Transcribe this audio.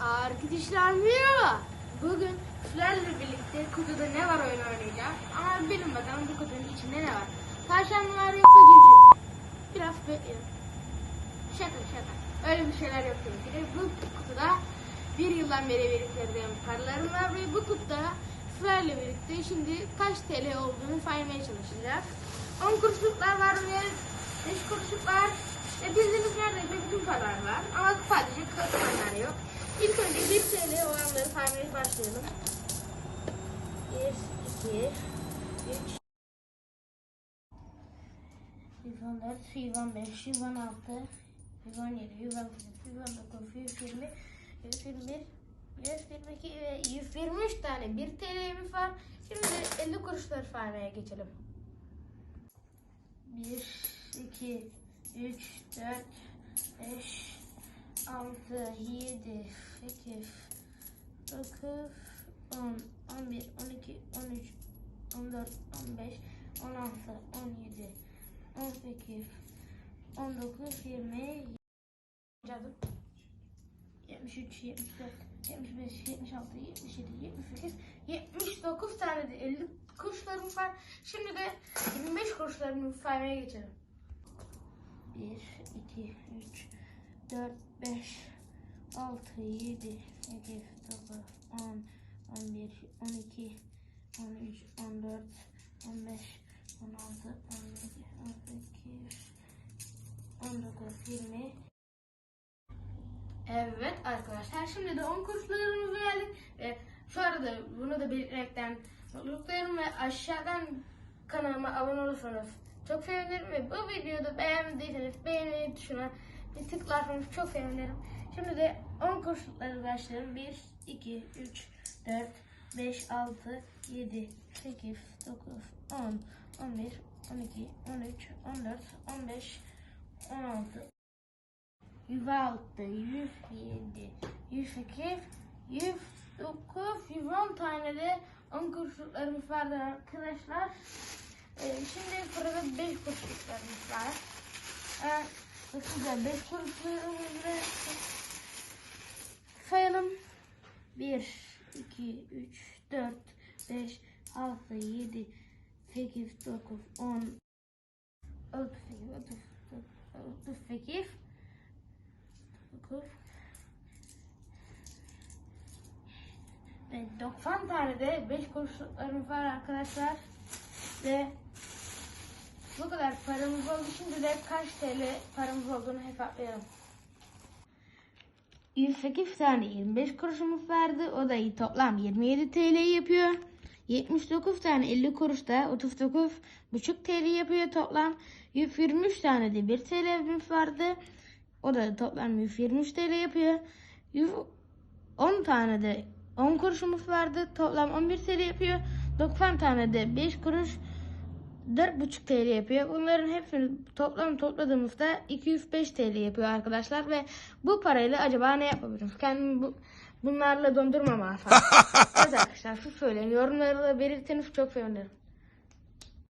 Arkadaşlar merhaba. Bugün sizlerle birlikte kutuda ne var oyun oynayacağız. Ama bilin bakalım bu kutunun içinde ne var. Tavşanlar yoksa civciv. Biraz bekleyin. Şaka şaka. Öyle bir şeyler yok tabii ki. Bu kutuda bir yıldan beri biriktirdiğim paralarım var ve bu kutuda sizlerle birlikte şimdi kaç TL olduğunu saymaya çalışacağız. 10 kuruşluklar var ve 5 kuruşluklar ve bildiğiniz neredeyse bütün paralar var. Ama sadece kağıtlar yok. İlk önce 1 TL olanları saymaya başlayalım. 1, 2, 3, 114, 115, 116, 117, 118, 119, 120, 121, 122 ve 123 tane 1 TL'miz var. Şimdi de 50 kuruşları saymaya geçelim. 1, 2, 3, 4, 5, 6, 7, 8, 9, 10, 11, 12, 13, 14, 15, 16, 17, 18, 19, 20, Cadım. 73, 74, 75, 76, 77, 78, 79 tane de 50 kuruşlarım var. Şimdi de 25 kuruşlarımı saymaya geçelim. 1, 2, 3, 4, 5, 6, 7, 8, 9, 10, 11, 12, 13, 14, 15, 16, 17, 18, 19, 20. Evet arkadaşlar şimdi de 10 kurslarımızı verdik. Ve şu arada bunu da belirtmekten mutluluk duyuyorum ve aşağıdan kanalıma abone olursanız çok sevinirim ve bu videoda beğendiyseniz beğeni tuşuna bir tıklarsanız çok sevinirim. Şimdi de 10 kursları başlayalım. 1, 2, 3, 4, 5, 6, 7, 8, 9, 10, 11, 12, 13, 14, 15, 16, 106, 107, 108, 109, 110 tane de 10 kuruşluklarımız vardı arkadaşlar. Ee, şimdi sırada 5 kuruşluklarımız var. Ee, hızlıca 5 kuruşluklarımızı sayalım. 1, 2, 3, 4, 5, 6, 7, 8, 9, 10, 38, 38, 9 ve 90 tane de 5 kuruşluklarımız var arkadaşlar. Ve bu kadar paramız oldu. Şimdi de kaç TL paramız olduğunu hesaplayalım. 108 tane 25 kuruşumuz vardı. O da toplam 27 TL yapıyor. 79 tane 50 kuruş da 39,5 TL yapıyor toplam. 123 tane de 1 TL'miz vardı. O da toplam 123 TL yapıyor. 10 tane de 10 kuruşumuz vardı. Toplam 11 TL yapıyor. 90 tane de 5 kuruş 4,5 TL yapıyor. Bunların hepsini toplam topladığımızda 205 TL yapıyor arkadaşlar ve bu parayla acaba ne yapabilirim? Kendimi bu, bunlarla dondurmam alsam. evet arkadaşlar siz söyleyin. Yorumları da belirtiniz çok sevinirim.